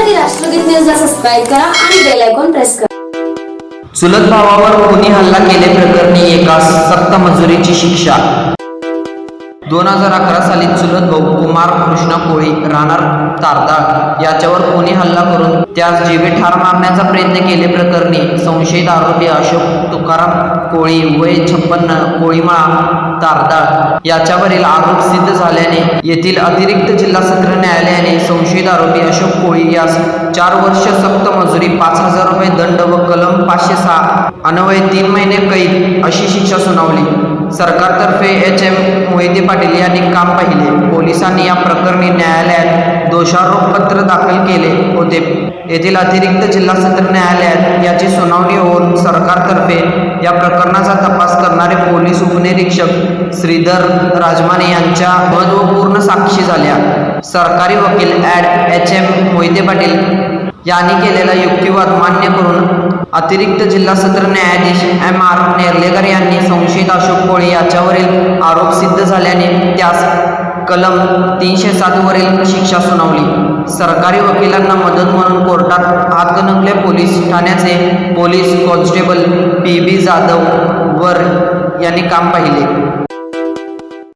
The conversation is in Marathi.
बातम्यांसाठी राष्ट्रगीत न्यूजला सबस्क्राईब करा आणि बेल आयकॉन प्रेस करा. चुलत भावावर कोणी हल्ला केले प्रकरणी एका सक्त मजुरीची शिक्षा? दोन हजार अकरा साली चुलत भाऊ कुमार कृष्ण कोळी राहणार तारदाळ याच्यावर कोणी हल्ला करून त्यास जीवे ठार मारण्याचा प्रयत्न केले प्रकरणी संशयित आरोपी अशोक तुकाराम कोळी वय छप्पन्न कोळीमाळा तारदाळ याच्यावरील आरोप सिद्ध झाल्याने येथील अतिरिक्त जिल्हा सत्र न्यायालय कोळी यास चार वर्ष सक्त मजुरी पाच हजार रुपये दंड व कलम पाचशे सहा अनवय तीन महिने कैद अशी शिक्षा सुनावली. सरकारतर्फे एच एम मोहिते पाटील यांनी काम पाहिले. पोलिसांनी या प्रकरणी न्यायालयात दोषारोपपत्र दाखल केले होते. येथील अतिरिक्त जिल्हा सत्र न्यायालयात याची सुनावणी होऊन सरकारतर्फे या प्रकरणाचा तपास करणारे पोलीस उपनिरीक्षक श्रीधर राजमाने यांच्या महत्त्वपूर्ण साक्षी झाल्या. सरकारी वकील ॲड एच एम मोहिते पाटील यांनी केलेला युक्तिवाद मान्य करून अतिरिक्त जिल्हा सत्र न्यायाधीश एम आर नेर्लेकर यांनी संशयित अशोक कोळी याच्यावरील आरोप सिद्ध झाल्याने त्यास कलम तीनशे सातवरील शिक्षा सुनावली. सरकारी वकिलांना मदत म्हणून कोर्टात हातकणंगले पोलीस ठाण्याचे police constable P B Jadhav वर यांनी काम पाहिले.